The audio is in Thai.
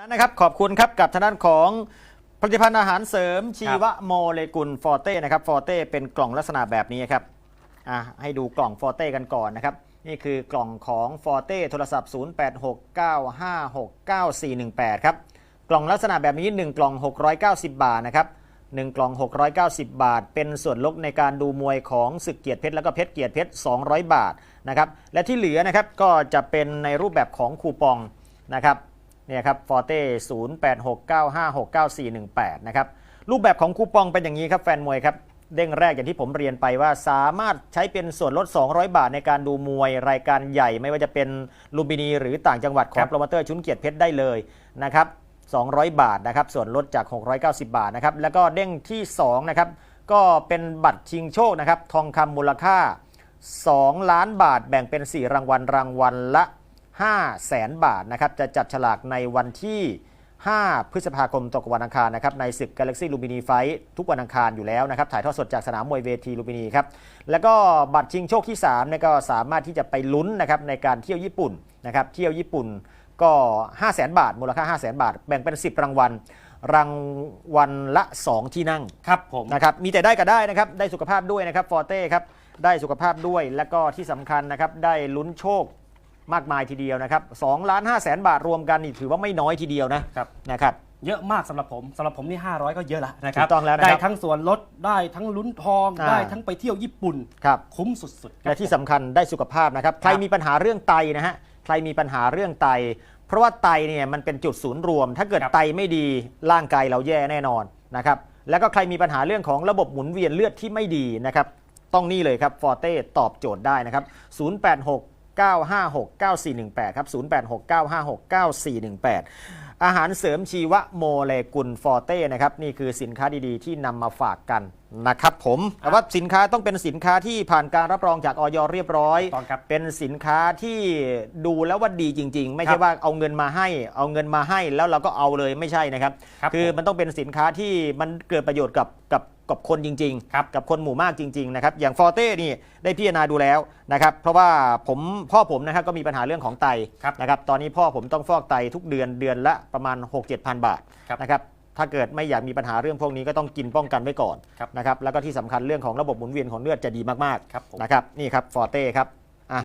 นั้นนะครับขอบคุณครับกับทางด้านของผลิตภัณฑ์อาหารเสริมชีวโมเลกุลฟอร์เต้นะครับฟอร์เต้เป็นกล่องลักษณะแบบนี้ครับอะให้ดูกล่องฟอร์เต้กันก่อนนะครับ นี่คือกล่องของฟอร์เต้โทรศัพท์ 0869569418 ครับ กล่องลักษณะแบบนี้ 1 กล่อง 690 บาทนะครับ 1 กล่อง 690 บาท เป็นส่วนลดในการดูมวยของศึกเกียรติเพชรแล้วก็เพชรเกียรติเพชร 200 บาทนะครับและที่เหลือนะครับก็จะเป็นในรูปแบบของคูปองนะครับ เนี่ยครับฟอร์เต้0869569418นะครับรูปแบบของคูปองเป็นอย่างนี้ครับแฟนมวยครับเด้งแรกอย่างที่ผมเรียนไปว่าสามารถใช้เป็นส่วนลด 200 บาทในการดูมวยรายการใหญ่ ไม่ว่าจะเป็นลูมพินีหรือต่างจังหวัดขอครังบโปรโมเตอร์ชุนเกียรติเพชรได้เลยนะครับ 200 บาทนะครับส่วนลดจาก 690 บาทนะครับแล้วก็เด้งที่2นะครับก็เป็นบัตรชิงโชคนะครับทองคำมูลค่า 2 ล้านบาทแบ่งเป็น 4 รางวัลรางวัลละ 5 แสนบาทนะครับจะจับฉลากในวันที่ 5 พฤษภาคมตกวันอังคารนะครับในศึก Galaxy Lumini Fight ทุกวันอังคารอยู่แล้วนะครับถ่ายทอดสดจากสนามมวยเวทีลูมินีครับแล้วก็บัตรชิงโชคที่3เนี่ยก็สามารถที่จะไปลุ้นนะครับในการเที่ยวญี่ปุ่นนะครับเที่ยวญี่ปุ่นก็ 5 0 0แสนบาท มูลค่า 5 0 0แสนบาท แบ่งเป็น 10 รางวัล รางวัลละ 2 ที่นั่ง ครับผม นะครับ มีแต่ได้ก็ได้นะครับ ได้สุขภาพด้วยนะครับ ฟอร์เต้ครับ ได้สุขภาพด้วย แล้วก็ที่สำคัญนะครับ ได้ลุ้นโชค มากมายทีเดียวนะครับ2ล้าน5แสนบาทรวมกันนี่ถือว่าไม่น้อยทีเดียวนะครับนะครับเยอะมากสำหรับผมสำหรับผมนี่ 500 ก็เยอะละนะครัถูบกต้องแล้วนะครับได้ทั้งส่วนลดได้ทั้งลุ้นทองอ่าได้ทั้งไปเที่ยวญี่ปุ่นครับคุ้มสุดๆครัและบที่สำคัญได้สุขภาพนะครับใครมีปัญหาเรื่องไตนะฮะใครมีปัญหาเรื่องไต เพราะว่าไตเนี่ยมันเป็นจุดศูนย์รวม ถ้าเกิดครับไตไม่ดีร่างกายเราแย่แน่นอนนะครับแล้วก็ใครมีปัญหาเรื่องของระบบหมุนเวียนเลือดที่ไม่ดีนะครับต้องนี่เลยครับฟอร์เต้ตอบโจทย์ได้นะครับ086 956 9418 ครับ 086 956 9418 อาหารเสริมชีวโมเลกุลฟอร์เต้นะครับ นี่คือสินค้าดีๆ ที่นำมาฝากกันนะครับผมแต่ว่าสินค้าต้องเป็นสินค้าที่ผ่านการรับรองจากออยเรียบร้อยถูกต้องครับเป็นสินค้าที่ดูแล้วว่าดีจริง ๆ ไม่ครัใช่บว่าเอาเงินมาให้ เอาเงินมาให้แล้วเราก็เอาเลยไม่ใช่นะครับครับคือผมมันต้องเป็นสินค้าที่มันเกิดประโยชน์กับกับ กับคนจริงครับกับคนหมู่มากจริงๆนะครับอย่างฟอร์เต้นี่ได้พิจารณาดูแล้วนะครับเพราะว่าผมพ่อผมนะครับก็มีปัญหาเรื่องของไตครับนะครับตอนนี้พ่อผมต้องฟอกไตทุกเดือนเดือนละประมาณ 6 7พันบาทครับนะครับถ้าเกิดไม่อยากมีปัญหาเรื่องพวกนี้ก็ต้องกินป้องกันไว้ก่อนครับนะครับแล้วก็ที่สำคัญเรื่องของระบบหมุนเวียนของเลือดจะดีมากครับผมๆนะครับนี่ครับฟอร์เต้ครับ